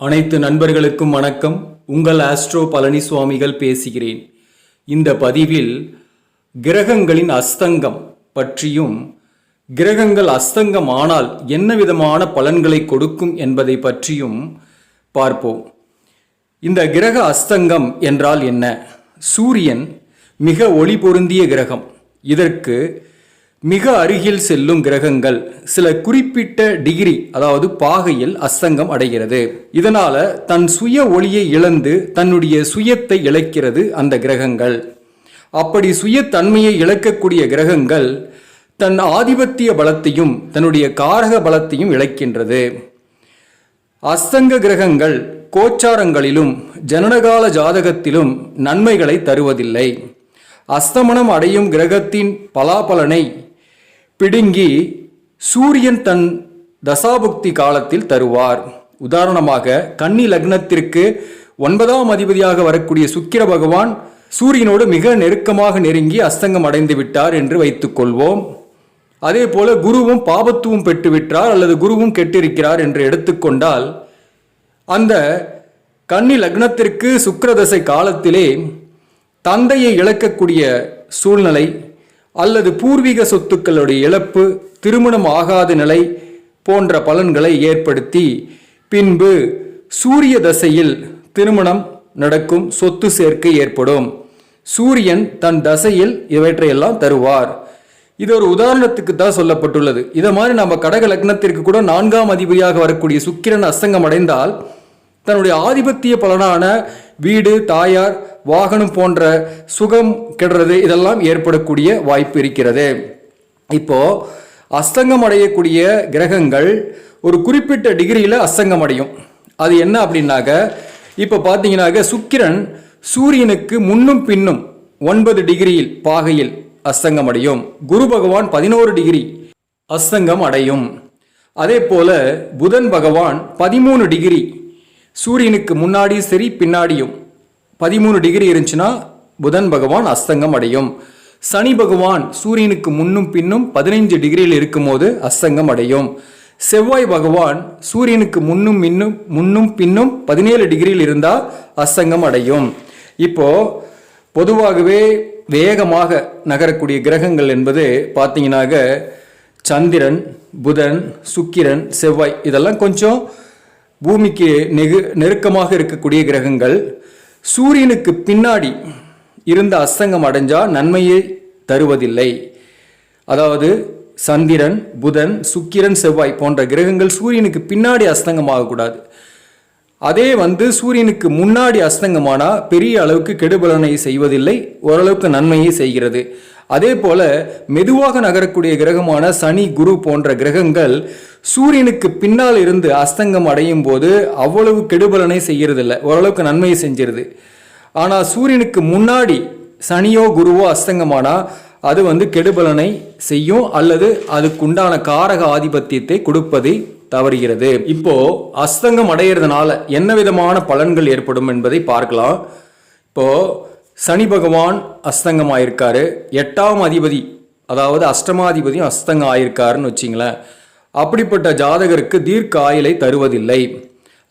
அனைத்து நண்பர்களுக்கும் வணக்கம். உங்கள் ஆஸ்ட்ரோ பழனிசுவாமிகள் பேசுகிறேன். இந்த பதிவில் கிரகங்களின் அஸ்தங்கம் பற்றியும் கிரகங்கள் அஸ்தங்கம் ஆனால் என்ன விதமான பலன்களை கொடுக்கும் என்பதை பற்றியும் பார்ப்போம். இந்த கிரக அஸ்தங்கம் என்றால் என்ன? சூரியன் மிக ஒளி பொருந்திய கிரகம். இதற்கு மிக அருகில் செல்லும் கிரகங்கள் சில குறிப்பிட்ட டிகிரி அதாவது பாகையில் அஸ்தங்கம் அடைகிறது. இதனால தன் சுய ஒளியை இழந்து தன்னுடைய சுயத்தை இழக்கிறது அந்த கிரகங்கள். அப்படி சுயத்தன்மையை இழக்கக்கூடிய கிரகங்கள் தன் ஆதிபத்திய பலத்தையும் தன்னுடைய காரக பலத்தையும் இழக்கின்றது. அஸ்தங்க கிரகங்கள் கோச்சாரங்களிலும் ஜனனகால ஜாதகத்திலும் நன்மைகளை தருவதில்லை. அஸ்தமனம் அடையும் கிரகத்தின் பலாபலனை பிடுங்கி சூரியன் தன் தசாபுக்தி காலத்தில் தருவார். உதாரணமாக கன்னி லக்னத்திற்கு ஒன்பதாம் அதிபதியாக வரக்கூடிய சுக்கிர பகவான் சூரியனோடு மிக நெருக்கமாக நெருங்கி அஸ்தங்கம் அடைந்து விட்டார் என்று வைத்துக்கொள்வோம் அதே போல குருவும் பாபத்துவம் பெற்று விட்டார் அல்லது குருவும் கெட்டிருக்கிறார் என்று எடுத்துக்கொண்டால் அந்த கன்னி லக்னத்திற்கு சுக்கிரதசை காலத்திலே தந்தையை இழக்கக்கூடிய சூழ்நிலை அல்லது பூர்வீக சொத்துக்களுடைய இழப்பு திருமணம் ஆகாத நிலை போன்ற பலன்களை ஏற்படுத்தி பின்பு சூரிய தசையில் திருமணம் நடக்கும் சொத்து சேர்க்கை ஏற்படும். சூரியன் தன் தசையில் இவற்றையெல்லாம் தருவார். இது ஒரு உதாரணத்துக்கு தான் சொல்லப்பட்டுள்ளது. இதை மாதிரி நம்ம கடக லக்னத்திற்கு கூட நான்காம் அதிபதியாக வரக்கூடிய சுக்கிரன் அசங்கம் அடைந்தால் தன்னுடைய ஆதிபத்திய பலனான வீடு தாயார் வாகனம் போன்ற சுகம் கெடுறது இதெல்லாம் ஏற்படக்கூடிய வாய்ப்பு இருக்கிறது. இப்போ அஸ்தங்கம் அடையக்கூடிய கிரகங்கள் ஒரு குறிப்பிட்ட டிகிரியில் அஸ்தங்கம் அடையும். அது என்ன அப்படின்னாக்க இப்போ பார்த்தீங்கன்னாக்க சுக்கிரன் சூரியனுக்கு முன்னும் பின்னும் ஒன்பது டிகிரியில் பாகையில் அஸ்தங்கம் அடையும். குரு பகவான் பதினோரு டிகிரி அஸ்தங்கம் அடையும். அதே போல புதன் பகவான் பதிமூணு டிகிரி சூரியனுக்கு முன்னாடியும் சரி பின்னாடியும் பதிமூணு டிகிரி இருந்துச்சுன்னா புதன் பகவான் அஸ்தங்கம் அடையும். சனி பகவான் சூரியனுக்கு முன்னும் பின்னும் பதினைஞ்சு டிகிரியில் இருக்கும்போது அஸ்தங்கம் அடையும். செவ்வாய் பகவான் சூரியனுக்கு முன்னும் இன்னும் முன்னும் பின்னும் பதினேழு டிகிரியில் இருந்தால் அஸ்தங்கம் அடையும். இப்போ பொதுவாகவே வேகமாக நகரக்கூடிய கிரகங்கள் என்பது பார்த்தீங்கன்னாக சந்திரன் புதன் சுக்கிரன் செவ்வாய் இதெல்லாம் கொஞ்சம் பூமிக்கு நெகு நெருக்கமாக இருக்கக்கூடிய கிரகங்கள். சூரியனுக்கு பின்னாடி இருந்த அஸ்தங்கம் அடைஞ்சால் நன்மையை தருவதில்லை. அதாவது சந்திரன் புதன் சுக்கிரன் செவ்வாய் போன்ற கிரகங்கள் சூரியனுக்கு பின்னாடி அஸ்தங்கம் ஆகக்கூடாது. அதே வந்து சூரியனுக்கு முன்னாடி அஸ்தங்கமானால் பெரிய அளவுக்கு கெடுபலனை செய்வதில்லை ஓரளவுக்கு நன்மையை செய்கிறது. அதே போல மெதுவாக நகரக்கூடிய கிரகமான சனி குரு போன்ற கிரகங்கள் சூரியனுக்கு பின்னால் இருந்து அஸ்தங்கம் அடையும் போது அவ்வளவு கெடுபலனை செய்கிறதில்ல. ஓரளவுக்கு நன்மையை செஞ்சிருது. ஆனால் சூரியனுக்கு முன்னாடி சனியோ குருவோ அஸ்தங்கமானால் அது வந்து கெடுபலனை செய்யும் அல்லது அதுக்குண்டான காரக ஆதிபத்தியத்தை கொடுப்பதை தவறுகிறது. இப்போ அஸ்தங்கம் அடையிறதுனால என்ன விதமான பலன்கள் ஏற்படும் என்பதை பார்க்கலாம். இப்போ சனி பகவான் அஸ்தங்கம் ஆயிருக்காரு எட்டாம் அதிபதி அதாவது அஷ்டமாதிபதியும் அஸ்தங்கம் ஆயிருக்காருன்னு வச்சிங்களேன். அப்படிப்பட்ட ஜாதகருக்கு தீர்க்க ஆயுளை தருவதில்லை.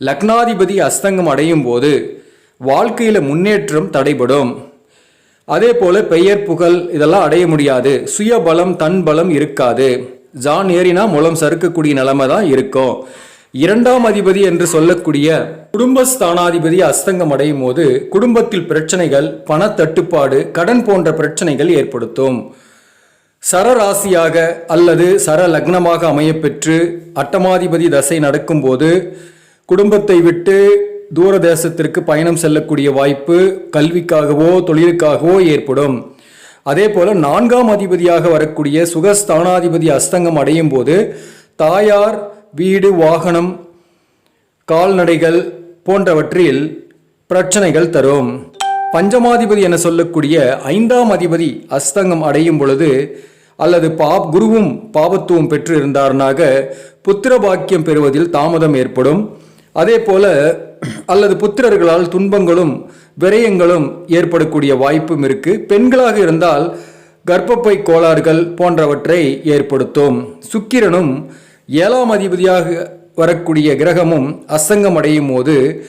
லக்னாதிபதி அஸ்தங்கம் அடையும் போது வாழ்க்கையில் முன்னேற்றம் தடைபடும். அதே போல பெயர் புகழ் இதெல்லாம் அடைய முடியாது. சுய பலம் தன் பலம் இருக்காது. ஜான் ஏறினா முளம் சறுக்கக்கூடிய நிலைமை தான் இருக்கும். இரண்டாம் அதிபதி என்று சொல்லக்கூடிய குடும்பஸ்தானாதிபதி அஸ்தங்கம் அடையும் போது குடும்பத்தில் பிரச்சனைகள் பணத்தட்டுப்பாடு கடன் போன்ற பிரச்சனைகள் ஏற்படுத்தும். சரராசியாக அல்லது சர லக்னமாக அமையப்பெற்று அட்டமாதிபதி தசை நடக்கும்போது குடும்பத்தை விட்டு தூர தேசத்திற்கு பயணம் செல்லக்கூடிய வாய்ப்பு கல்விக்காகவோ தொழிலுக்காகவோ ஏற்படும். அதே போல நான்காம் அதிபதியாக வரக்கூடிய சுகஸ்தானாதிபதி அஸ்தங்கம் அடையும் போது தாயார் வீடு வாகனம் கால்நடைகள் போன்றவற்றில் பிரச்சனைகள் தரும். பஞ்சமாதிபதி என சொல்லக்கூடிய ஐந்தாம் அதிபதி அஸ்தங்கம் அடையும் பொழுது அல்லது பாப் குருவும் பாபத்துவம் பெற்று இருந்தார்னாக புத்திர பாக்கியம் பெறுவதில் தாமதம் ஏற்படும். அதே போல அல்லது புத்திரர்களால் துன்பங்களும் விரயங்களும் ஏற்படக்கூடிய வாய்ப்பும் இருக்கு. பெண்களாக இருந்தால் கர்ப்பப்பை கோளாறுகள் போன்றவற்றை ஏற்படுத்தும். சுக்கிரனும் ஏழாம் அதிபதியாக வரக்கூடிய கிரகமும் அசங்கம் அடையும் போது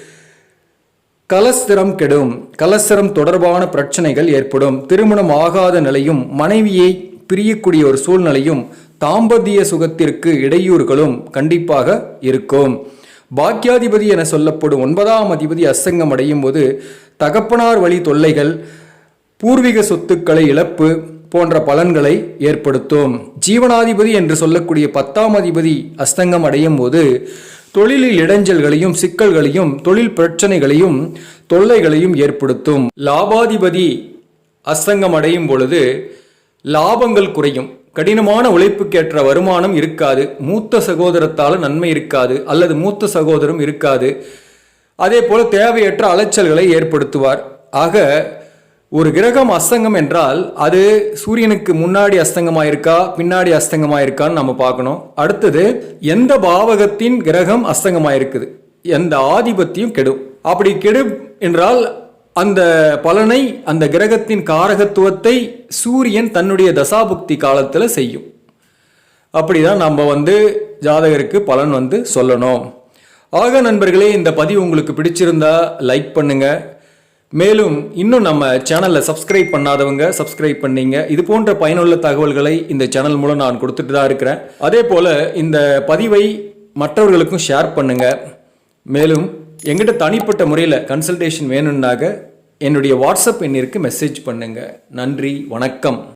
கலஸ்திரம் கெடும். கலஸ்திரம் தொடர்பான பிரச்சனைகள் ஏற்படும். திருமணம் ஆகாத நிலையும் மனைவியை பிரியக்கூடிய ஒரு சூழ்நிலையும் தாம்பத்திய சுகத்திற்கு இடையூறுகளும் கண்டிப்பாக இருக்கும். பாக்கியாதிபதி என சொல்லப்படும் ஒன்பதாம் அதிபதி அசங்கம் அடையும் போது தகப்பனார் வழி தொல்லைகள் பூர்வீக சொத்துக்களை இழப்பு போன்ற பலன்களை ஏற்படுத்தும். ஜீவனாதிபதி என்று சொல்லக்கூடிய பத்தாம் அதிபதி அஸ்தங்கம் அடையும் போது தொழிலில் இடைஞ்சல்களையும் சிக்கல்களையும் தொழில் பிரச்சனைகளையும் தொல்லைகளையும் ஏற்படுத்தும். லாபாதிபதி அஸ்தங்கம் அடையும் பொழுது லாபங்கள் குறையும். கடினமான உழைப்புக்கேற்ற வருமானம் இருக்காது. மூத்த சகோதரத்தால் நன்மை இருக்காது. அல்லது மூத்த சகோதரம் இருக்காது. அதே போல தேவையற்ற அலைச்சல்களை ஏற்படுத்துவார். ஆக ஒரு கிரகம் அஸ்தங்கம் என்றால் அது சூரியனுக்கு முன்னாடி அஸ்தங்கமாயிருக்கா பின்னாடி அஸ்தங்கமாயிருக்கான்னு நம்ம பார்க்கணும். அடுத்தது எந்த பாவகத்தின் கிரகம் அசங்கமாயிருக்குது எந்த ஆதிபத்தியம் கெடும். அப்படி கெடும் என்றால் அந்த பலனை அந்த கிரகத்தின் காரகத்துவத்தை சூரியன் தன்னுடைய தசாபுக்தி காலத்தில் செய்யும். அப்படிதான் நம்ம வந்து ஜாதகருக்கு பலன் வந்து சொல்லணும். ஆக நண்பர்களே இந்த பதிவு உங்களுக்கு பிடிச்சிருந்தா லைக் பண்ணுங்க. மேலும் இன்னும் நம்ம சேனலை சப்ஸ்கிரைப் பண்ணாதவங்க சப்ஸ்கிரைப் பண்ணீங்க. இது போன்ற பயனுள்ள தகவல்களை இந்த சேனல் மூலம் நான் கொடுத்துட்டு தான் இருக்கிறேன். அதே போல் இந்த பதிவை மற்றவர்களுக்கும் ஷேர் பண்ணுங்க. மேலும் எங்கிட்ட தனிப்பட்ட முறையில் கன்சல்டேஷன் வேணும்னாக என்னுடைய வாட்ஸ்அப் எண்ணிற்கு மெசேஜ் பண்ணுங்கள் நன்றி வணக்கம்.